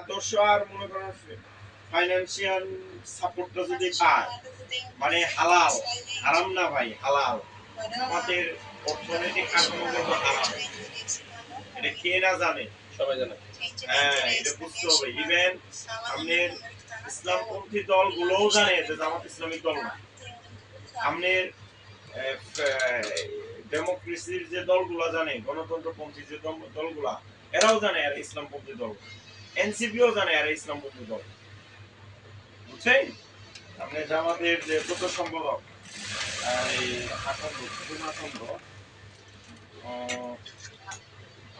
আদর্শ আর মনে করেন ফাইন্যান্সিয়াল সাপোর্টটা যদি পায় মানে হালাল হারাম না ভাই হালাল। আমাদের অর্থনৈতিক কাঠামোগত হালাল। এটা কে না জানে? সবাই জানে। হ্যাঁ এটা বুঝতে হবে। ইভেন আমাদের ইসলামপন্থী দলগুলোও জানে যে জামাত ইসলামিক দল না। আমাদের ডেমোক্রেসির যে দলগুলা জানে গণতন্ত্রপন্থী যে দলগুলা এরাও জানে এরা ইসলামপন্থী দল এনসিপিও জানে এরা ইসলামপন্থী দল বুঝছেন? আপনি জামাতের যে প্রত সম্পাদক, এই পূর্ণাচন্দ্র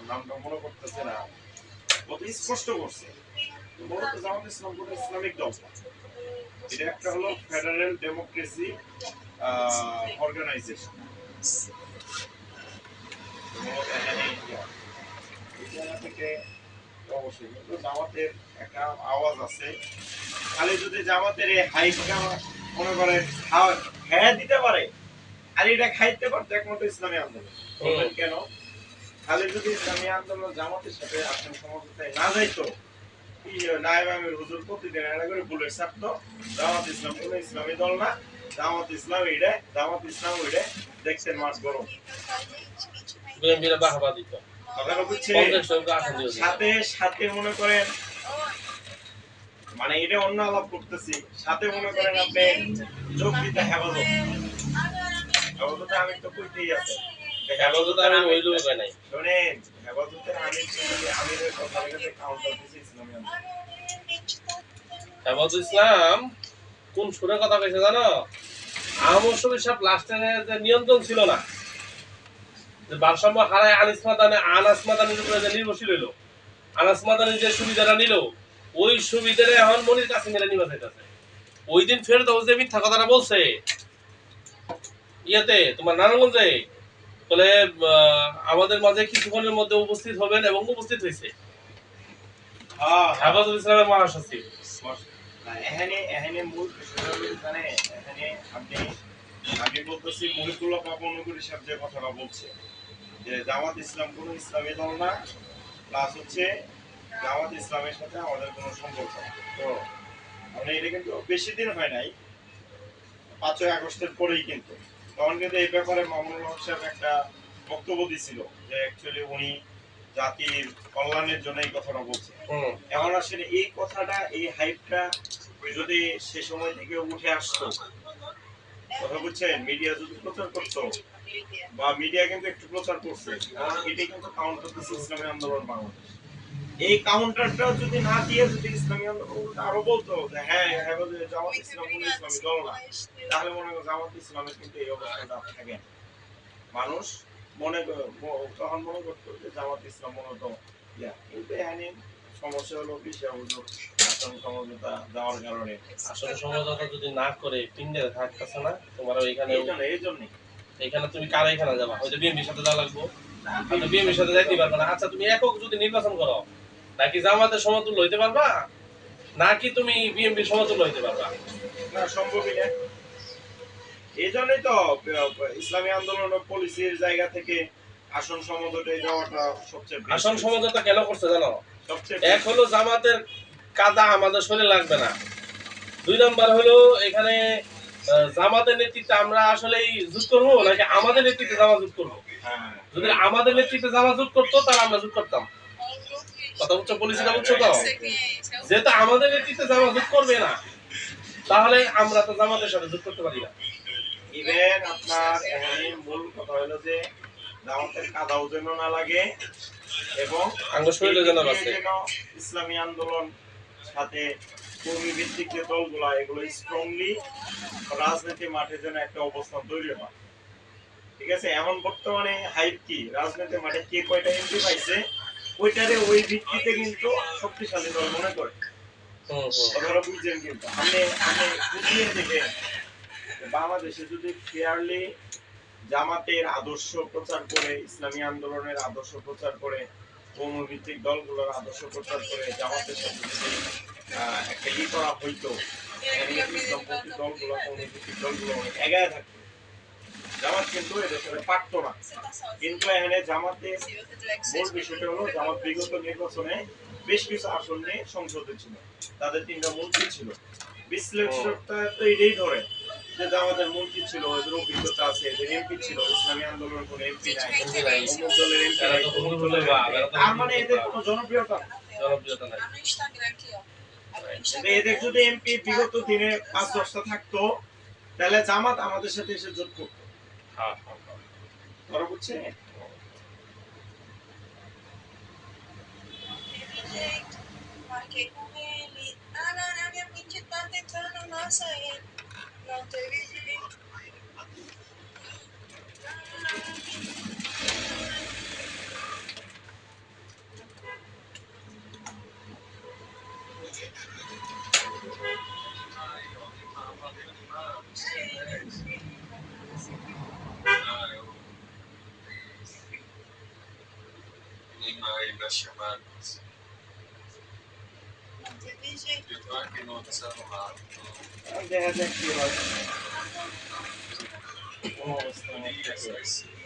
নামটা মনে করতেছে না। অত স্পষ্ট করছে। মূলত জামাত ইসলাম কোনো ইসলামিক দল। এটা একটা হলো ফেডারেল ডেমোক্রেসি অর্গানাইজেশন। থেকে অবশ্যই। কিন্তু জামাতের একটা আওয়াজ আছে। খালি যদি জামাতের এই হাইটটা মনে করে হ্যাঁ দিতে পারে আর এটা খাইতে পারতো একমাত্র ইসলামী আন্দোলন। কেন? খালি যদি ইসলামী আন্দোলন জামাতের সাথে সমঝোতায় না যাইতো হুজুর প্রতিদিন করে বুলেট ছাড়তো জামাত ইসলাম কোনো ইসলামী দল না জামাত ইসলাম এটা জামাত ইসলাম দেখছেন মাস গরম। বিএনপির বাহবা দিত। কথাটা বুঝছে। সাথে সাথে মনে করেন মানে এটা অন্য আলাপ করতেছি সাথে মনে করেন আপনি যোগ দিতে হেফাজত হেফাজতে আমি তো কইতেই আছে। হেফাজতে আমি ওই লোক নাই। শোনেন হেফাজতের আমির ছিলেন, কথা লেগেছে কাউন্টার দিছে ইসলামী কোন সুরের কথা কইছে জানো? শরীফ সাহেব লাস্টের নিয়ন্ত্রণ ছিল না। যে ভারসাম্য হারায় আনিস মাদানে আনাস মাদানির উপরে যে নির্ভরশীল হইল আনাস মাদানি যে সুবিধাটা নিল ওই সুবিধাটা এখন মনির কাছে মেলে নিবা চাইতেছে ওই দিন ফের তো যে মিথ্যা কথাটা বলছে ইয়েতে তোমার নারায়ণগঞ্জে বলে আমাদের মাঝে কিছুক্ষণের মধ্যে উপস্থিত হবেন এবং উপস্থিত হয়েছে হ্যাঁ, হ্যাঁ। হেফাজত ইসলামের মহাসচিব। এখানে এখানে মূল এখানে আপনি আমি বলতেছি মহিতুল্লাহ পাপন নগরী সাহেব যে কথাটা বলছে। যে জামাত ইসলাম কোনো ইসলামী দল না প্লাস হচ্ছে জামাত ইসলামের সাথে আমাদের কোনো সম্পর্ক। তো মানে এটা কিন্তু বেশি দিন হয় নাই পাঁচই আগস্টের পরেই কিন্তু। তখন কিন্তু এই ব্যাপারে মামুনুল হক সাহেব একটা বক্তব্য দিছিল যে অ্যাকচুয়ালি উনি জাতির কল্যাণের জন্য এই কথাটা বলছে এখন আসলে এই কথাটা এই হাইপটা যদি সে সময় থেকে উঠে আসতো কথা বুঝছেন মিডিয়া যদি প্রচার করতো, বা মিডিয়া কিন্তু একটু প্রচার করছে, এটাই কিন্তু কাউন্টার করতেছে ইসলামী আন্দোলন বাংলাদেশ। এই কাউন্টারটা যদি না দিয়ে যদি ইসলামী আন্দোলন আরও বলতো যে হ্যাঁ জামাত ইসলাম ইসলামী দল না, তাহলে মনে করো জামাত ইসলামের কিন্তু এই অবস্থাটা থাকে মানুষ মনে তখন মনে করতো যে, জামাত ইসলাম মূলত ইয়া। কিন্তু এখানে সমস্যা হলো বিশা হুজুর সমঝোতা কারণে। আসলে সমঝোতা যদি না করে পিন্ডে থাকতেছে না তোমার ওইখানে এই জন্য এই জন্যই এখানে তুমি কার এখানে যাবা? হয়তো বিএনপির সাথে যাওয়া লাগবো। হয়তো বিএনপির সাথে যাইতে পারবে না। আচ্ছা তুমি একক যদি নির্বাচন করো নাকি জামাতের সমতুল্য হইতে পারবা? নাকি তুমি বিএনপির সমতুল্য হইতে পারবা? না সম্ভবই না। এই জন্যই তো ইসলামী আন্দোলন ও পুলিশের জায়গা থেকে আসন সমঝোতায় যাওয়াটা সবচেয়ে। আসন সমঝোতা কেন করছে জানো? সবচেয়ে এক হলো জামাতের কাদা আমাদের শরীরে লাগবে না। দুই নম্বর হলো এখানে জামাতের নেতৃত্বে আমরা আসলেই যুদ্ধ করব নাকি আমাদের নেতৃত্বে জামা যুদ্ধ করব? যদি আমাদের নেতৃত্বে জামা যুদ্ধ করতো তাহলে আমরা যুদ্ধ করতাম। কথা বুঝছ পলিসিটা বুঝছ তো? যেহেতু আমাদের নেতৃত্বে জামা যুদ্ধ করবে না তাহলে আমরা তো জামাতের সাথে যুদ্ধ করতে পারি না। ইভেন আপনার এখানে মূল কথা হলো যে জামাতের কাদাও যেন না লাগে এবং ইসলামী আন্দোলন সাথে কর্মী ভিত্তিক যে দলগুলা এগুলো স্ট্রংলি রাজনীতি মাঠে যেন একটা অবস্থান তৈরি হয়। ঠিক আছে? এমন বর্তমানে হাইপ কি? রাজনীতি মাঠে কে কয়টা এন্ট্রি পাইছে ওইটারে ওই ভিত্তিতে কিন্তু শক্তিশালী দল মনে করে। বুঝছেন কিন্তু। বুঝিয়ে বাংলাদেশে যদি ফেয়ারলি জামাতের আদর্শ প্রচার করে ইসলামী আন্দোলনের আদর্শ প্রচার করে কৌমভিত্তিক দলগুলোর আদর্শ প্রচার করে জামাতের সাথে একটা ই করা হইতো এখানে দলগুলো কৌমভিত্তিক দলগুলো অনেক এগায় থাকতো। জামাত কিন্তু সাথে পারতো না। কিন্তু এখানে জামাতের মূল বিষয়টা হলো, জামাত বিগত নির্বাচনে বেশ কিছু আসন নিয়ে সংসদে ছিল। তাদের তিনটা মন্ত্রী ছিল। বিশ্লেষকটা তো এটাই ধরে যে জামাতের মন্ত্রী ছিল? এদের অভিজ্ঞতা আছে এদের এমপি ছিল ইসলামী আন্দোলনের কোনো এমপি নাই। অমুক দলের এমপি নাই। তার মানে এদের কোনো জনপ্রিয়তা জনপ্রিয়তা নাই। এদের যদি এমপি বিগত দিনে পাঁচ দশটা থাকতো তাহলে জামাত আমাদের সাথে এসে জোট করতো। হ্যাঁ হ্যাঁ হ্যাঁ। ধরো বুঝছে? Chamadas. Não teve jeito. Eu tô aqui no outro celular. দেখা যাক কি Oh, they have that QR. Oh, it's not.